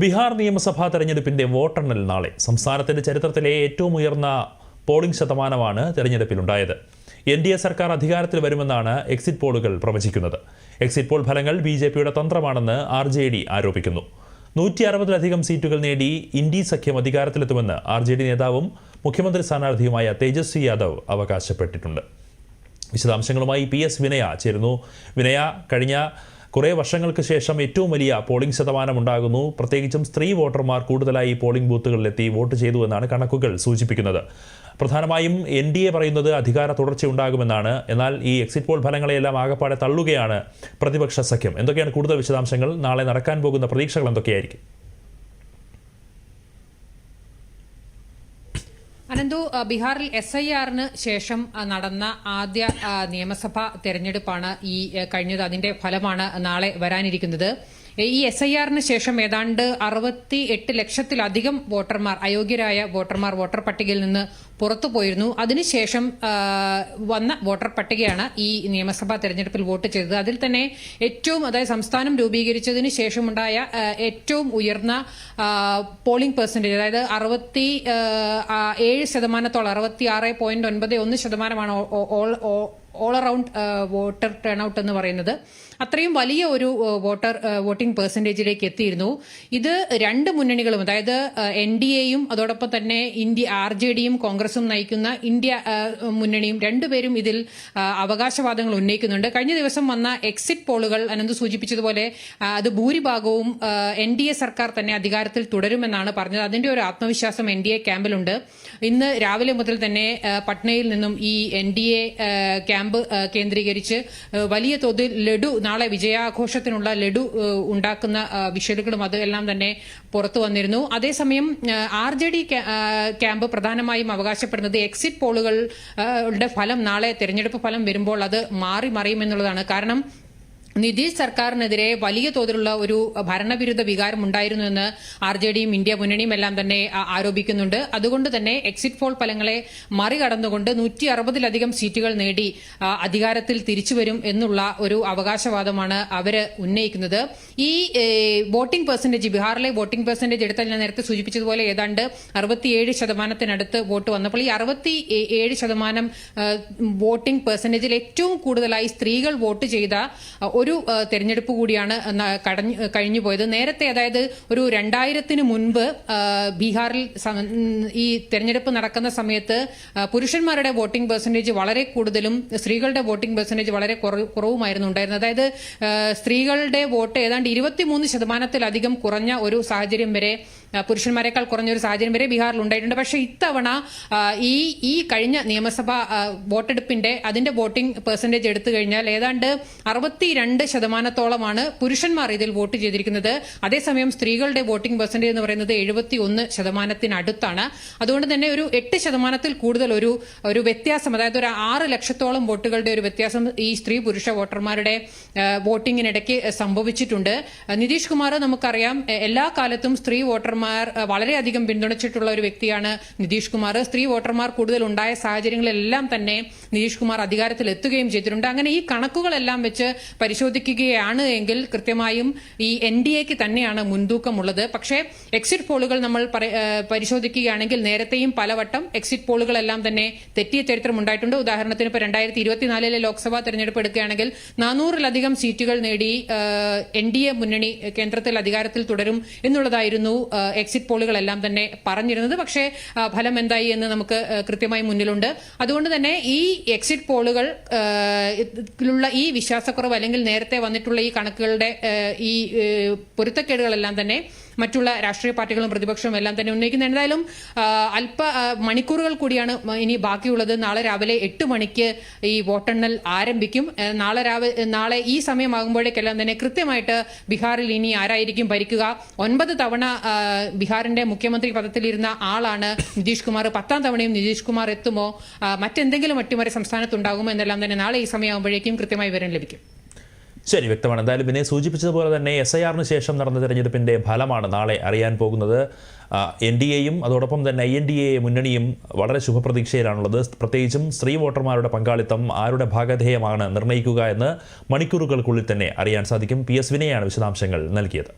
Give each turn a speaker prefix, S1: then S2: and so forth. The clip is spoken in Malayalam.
S1: ബീഹാർ നിയമസഭാ തെരഞ്ഞെടുപ്പിന്റെ വോട്ടെണ്ണൽ നാളെ. സംസ്ഥാനത്തിന്റെ ചരിത്രത്തിലെ ഏറ്റവും ഉയർന്ന പോളിംഗ് ശതമാനമാണ് തെരഞ്ഞെടുപ്പിലുണ്ടായത്. എൻ ഡി എ സർക്കാർ അധികാരത്തിൽ വരുമെന്നാണ് എക്സിറ്റ് പോളുകൾ പ്രവചിക്കുന്നത്. എക്സിറ്റ് പോൾ ഫലങ്ങൾ ബി ജെ പിയുടെ തന്ത്രമാണെന്ന് ആർ ജെ ഡി ആരോപിക്കുന്നു. നൂറ്റി അറുപതിലധികം സീറ്റുകൾ നേടി ഇന്ത്യ സഖ്യം അധികാരത്തിലെത്തുമെന്ന് ആർ ജെ ഡി നേതാവും മുഖ്യമന്ത്രി സ്ഥാനാർത്ഥിയുമായ തേജസ്വി യാദവ് അവകാശപ്പെട്ടിട്ടുണ്ട്. വിശദാംശങ്ങളുമായി പി എസ് വിനയ ചേരുന്നു. വിനയ കഴിഞ്ഞ കുറേ വർഷങ്ങൾക്ക് ശേഷം ഏറ്റവും വലിയ പോളിംഗ് ശതമാനം ഉണ്ടാകുന്നു. പ്രത്യേകിച്ചും സ്ത്രീ വോട്ടർമാർ കൂടുതലായി പോളിംഗ് ബൂത്തുകളിലെത്തി വോട്ട് ചെയ്തു എന്നാണ് കണക്കുകൾ സൂചിപ്പിക്കുന്നത്. പ്രധാനമായും എൻ ഡി എ പറയുന്നത് അധികാര തുടർച്ച ഉണ്ടാകുമെന്നാണ്. എന്നാൽ ഈ എക്സിറ്റ് പോൾ ഫലങ്ങളെയെല്ലാം ആകപ്പാടെ തള്ളുകയാണ് പ്രതിപക്ഷ സഖ്യം. എന്തൊക്കെയാണ് കൂടുതൽ വിശദാംശങ്ങൾ? നാളെ നടക്കാൻ പോകുന്ന പ്രതീക്ഷകൾ എന്തൊക്കെയായിരിക്കും?
S2: അനന്തു ബീഹാറിൽ എസ് ഐ ആറിന് ശേഷം നടന്ന ആദ്യ നിയമസഭാ തെരഞ്ഞെടുപ്പാണ് ഈ കഴിഞ്ഞത്. അതിന്റെ ഫലമാണ് നാളെ വരാനിരിക്കുന്നത്. ഈ എസ് ഐ ആറിന് ശേഷം ഏതാണ്ട് അറുപത്തി എട്ട് ലക്ഷത്തിലധികം വോട്ടർമാർ അയോഗ്യരായ വോട്ടർമാർ വോട്ടർ പട്ടികയിൽ നിന്ന് പുറത്തു പോയിരുന്നു. അതിനുശേഷം വന്ന വോട്ടർ പട്ടികയാണ് ഈ നിയമസഭാ തെരഞ്ഞെടുപ്പിൽ വോട്ട് ചെയ്തത്. അതിൽ തന്നെ ഏറ്റവും അതായത് സംസ്ഥാനം രൂപീകരിച്ചതിന് ശേഷമുണ്ടായ ഏറ്റവും ഉയർന്ന പോളിംഗ് പെർസെന്റേജ് അതായത് അറുപത്തി ഏഴ് ശതമാനത്തോളം അറുപത്തി ആറ് പോയിന്റ് ഒൻപത് ഒന്ന് ശതമാനമാണ് all around voter turnout എന്ന് പറയുന്നത് അത്രയും വലിയ ഒരു വോട്ടർ വോട്ടിംഗ് പെർസെന്റേജിലേക്ക് എത്തിയിരുന്നു. ഇത് രണ്ട് മുന്നണികളും അതായത് എൻ ഡി എയും അതോടൊപ്പം തന്നെ ഇന്ത്യ ആർ ജെ ഡിയും കോൺഗ്രസും നയിക്കുന്ന ഇന്ത്യ മുന്നണിയും രണ്ടുപേരും ഇതിൽ അവകാശവാദങ്ങൾ ഉന്നയിക്കുന്നുണ്ട്. കഴിഞ്ഞ ദിവസം വന്ന എക്സിറ്റ് പോളുകൾ അനന്ത് സൂചിപ്പിച്ചതുപോലെ അത് ഭൂരിഭാഗവും എൻ ഡി എ സർക്കാർ തന്നെ അധികാരത്തിൽ തുടരുമെന്നാണ് പറഞ്ഞത്. അതിന്റെ ഒരു ആത്മവിശ്വാസം എൻ ഡി എ ക്യാമ്പിലുണ്ട് ഇന്ന് രാവിലെ മുതൽ തന്നെ പട്നയിൽ നിന്നും ഈ എൻ ഡി എ ക്യാമ്പ് ആ, കേന്ദ്രീകരിച്ച് വലിയ തോതിൽ ലഡു നാളെ വിജയാഘോഷത്തിനുള്ള ലഡു ഉണ്ടാക്കുന്ന വിഷലുകളും അതെല്ലാം തന്നെ പുറത്തു വന്നിരുന്നു. അതേസമയം ആർ ജെ ഡി ക്യാമ്പ് പ്രധാനമായും അവകാശപ്പെടുന്നത് എക്സിറ്റ് പോളുകളുടെ ഫലം നാളെ തെരഞ്ഞെടുപ്പ് ഫലം വരുമ്പോൾ അത് മാറി മറിയുമെന്നുള്ളതാണ്. കാരണം നിതീഷ് സർക്കാരിനെതിരെ വലിയ തോതിലുള്ള ഒരു ഭരണവിരുദ്ധ വികാരം ഉണ്ടായിരുന്നു എന്ന് ആർ ജെ ഡിയും ഇന്ത്യ മുന്നണിയും എല്ലാം തന്നെ ആരോപിക്കുന്നുണ്ട്. അതുകൊണ്ട് തന്നെ എക്സിറ്റ് പോൾ ഫലങ്ങളെ മറികടന്നുകൊണ്ട് നൂറ്റി അറുപതിലധികം സീറ്റുകൾ നേടി അധികാരത്തിൽ തിരിച്ചുവരും എന്നുള്ള ഒരു അവകാശവാദമാണ് അവർ ഉന്നയിക്കുന്നത്. ഈ വോട്ടിംഗ് പെർസെന്റേജ് ബീഹാറിലെ വോട്ടിംഗ് പെർസെന്റേജ് എടുത്താൽ ഞാൻ നേരത്തെ സൂചിപ്പിച്ചതുപോലെ ഏതാണ്ട് അറുപത്തിയേഴ് ശതമാനത്തിനടുത്ത് വോട്ട് വന്നപ്പോൾ ഈ അറുപത്തി ഏഴ് ശതമാനം വോട്ടിംഗ് പെർസെന്റേജിൽ ഏറ്റവും കൂടുതലായി സ്ത്രീകൾ വോട്ട് ചെയ്ത ആ, ഒരു തെരഞ്ഞെടുപ്പ് കൂടിയാണ് കടഞ്ഞ് കഴിഞ്ഞു പോയത്. നേരത്തെ അതായത് ഒരു രണ്ടായിരത്തിന് മുൻപ് ബീഹാറിൽ ഈ തെരഞ്ഞെടുപ്പ് നടക്കുന്ന സമയത്ത് പുരുഷന്മാരുടെ വോട്ടിംഗ് പെർസെന്റേജ് വളരെ കൂടുതലും സ്ത്രീകളുടെ വോട്ടിംഗ് പെർസെന്റേജ് വളരെ കുറ- കുറവുമായിരുന്നു ഉണ്ടായിരുന്നത്. അതായത് സ്ത്രീകളുടെ വോട്ട് ഏതാണ്ട് ഇരുപത്തിമൂന്ന് ശതമാനത്തിലധികം കുറഞ്ഞ ഒരു സാഹചര്യം വരെ പുരുഷന്മാരെക്കാൾ കുറഞ്ഞൊരു സാഹചര്യം വരെ ബീഹാറിൽ ഉണ്ടായിട്ടുണ്ട്. പക്ഷേ ഇത്തവണ ഈ ഈ കഴിഞ്ഞ നിയമസഭ വോട്ടെടുപ്പിന്റെ അതിന്റെ വോട്ടിംഗ് പെർസെന്റേജ് എടുത്തു കഴിഞ്ഞാൽ ഏതാണ്ട് അറുപത്തിരണ്ട് ശതമാനത്തോളമാണ് പുരുഷന്മാർ ഇതിൽ വോട്ട് ചെയ്തിരിക്കുന്നത്. അതേസമയം സ്ത്രീകളുടെ വോട്ടിംഗ് പെർസെന്റേജ് എന്ന് പറയുന്നത് എഴുപത്തി ഒന്ന് ശതമാനത്തിനടുത്താണ്. അതുകൊണ്ട് തന്നെ ഒരു എട്ട് ശതമാനത്തിൽ കൂടുതൽ ഒരു ഒരു വ്യത്യാസം അതായത് ഒരു ആറ് ലക്ഷത്തോളം വോട്ടുകളുടെ ഒരു വ്യത്യാസം ഈ സ്ത്രീ പുരുഷ വോട്ടർമാരുടെ വോട്ടിംഗിനിടയ്ക്ക് സംഭവിച്ചിട്ടുണ്ട്. നിതീഷ് കുമാർ നമുക്കറിയാം എല്ലാ കാലത്തും സ്ത്രീ വോട്ടർമാർ ആ, വളരെയധികം പിന്തുണച്ചിട്ടുള്ള ഒരു വ്യക്തിയാണ് നിതീഷ് കുമാർ. സ്ത്രീ വോട്ടർമാർ കൂടുതൽ ഉണ്ടായ സാഹചര്യങ്ങളിലെല്ലാം തന്നെ നിതീഷ് കുമാർ അധികാരത്തിൽ എത്തുകയും ചെയ്തിട്ടുണ്ട്. അങ്ങനെ ഈ കണക്കുകളെല്ലാം വെച്ച് പരിശോധിക്കുകയാണ് എങ്കിൽ കൃത്യമായും ഈ എൻ ഡി എക്ക് തന്നെയാണ് മുൻതൂക്കമുള്ളത്. പക്ഷേ എക്സിറ്റ് പോളുകൾ നമ്മൾ പരിശോധിക്കുകയാണെങ്കിൽ നേരത്തെയും പലവട്ടം എക്സിറ്റ് പോളുകളെല്ലാം തന്നെ തെറ്റിയ ചരിത്രം ഉണ്ടായിട്ടുണ്ട്. ഉദാഹരണത്തിന് ഇപ്പോൾ രണ്ടായിരത്തി ഇരുപത്തിനാലിലെ ലോക്സഭാ തെരഞ്ഞെടുപ്പ് എടുക്കുകയാണെങ്കിൽ നാനൂറിലധികം സീറ്റുകൾ നേടി എൻ ഡി എ മുന്നണി കേന്ദ്രത്തിൽ അധികാരത്തിൽ തുടരും എന്നുള്ളതായിരുന്നു എക്സിറ്റ് പോളുകളെല്ലാം തന്നെ പറഞ്ഞിരുന്നത്. പക്ഷേ ഫലം എന്തായി എന്ന് നമുക്ക് കൃത്യമായി മുന്നിലുണ്ട്. അതുകൊണ്ട് തന്നെ ഈ എക്സിറ്റ് പോളുകൾ ഈ വിശ്വാസക്കുറവ് അല്ലെങ്കിൽ നേരത്തെ വന്നിട്ടുള്ള ഈ കണക്കുകളുടെ ഈ പൊരുത്തക്കേടുകളെല്ലാം തന്നെ മറ്റുള്ള രാഷ്ട്രീയ പാർട്ടികളും പ്രതിപക്ഷവും എല്ലാം തന്നെ ഉന്നയിക്കുന്നത് എന്തായാലും അല്പ മണിക്കൂറുകൾ കൂടിയാണ് ഇനി ബാക്കിയുള്ളത്. നാളെ രാവിലെ എട്ട് മണിക്ക് ഈ വോട്ടെണ്ണൽ ആരംഭിക്കും. നാളെ രാവിലെ നാളെ ഈ സമയമാകുമ്പോഴേക്കെല്ലാം തന്നെ കൃത്യമായിട്ട് ബീഹാറിൽ ഇനി ആരായിരിക്കും ഭരിക്കുക? ഒൻപത് തവണ ബീഹാറിന്റെ മുഖ്യമന്ത്രി പദത്തിലിരുന്ന ആളാണ് നിതീഷ് കുമാർ. പത്താം തവണയും നിതീഷ് കുമാർ എത്തുമോ? മറ്റെന്തെങ്കിലും അട്ടിമറി സംസ്ഥാനത്തുണ്ടാകുമോ എന്നെല്ലാം തന്നെ നാളെ ഈ സമയമാകുമ്പോഴേക്കും കൃത്യമായി വിവരം ലഭിക്കും.
S1: ശരി വ്യക്തമാണ്. എന്തായാലും പിന്നെ സൂചിപ്പിച്ചതുപോലെ തന്നെ എസ് ഐ ആറിന് ശേഷം നടന്ന തെരഞ്ഞെടുപ്പിന്റെ ഫലമാണ് നാളെ അറിയാൻ പോകുന്നത്. എൻ ഡി എയും അതോടൊപ്പം തന്നെ ഐ എൻ ഡി എ മുന്നണിയും വളരെ ശുഭപ്രതീക്ഷയിലാണുള്ളത്. പ്രത്യേകിച്ചും സ്ത്രീ വോട്ടർമാരുടെ പങ്കാളിത്തം ആരുടെ ഭാഗധേയമാണ് നിർണയിക്കുക എന്ന് മണിക്കൂറുകൾക്കുള്ളിൽ തന്നെ അറിയാൻ സാധിക്കും. പി എസ് വിനയാണ് വിശദാംശങ്ങൾ നൽകിയത്.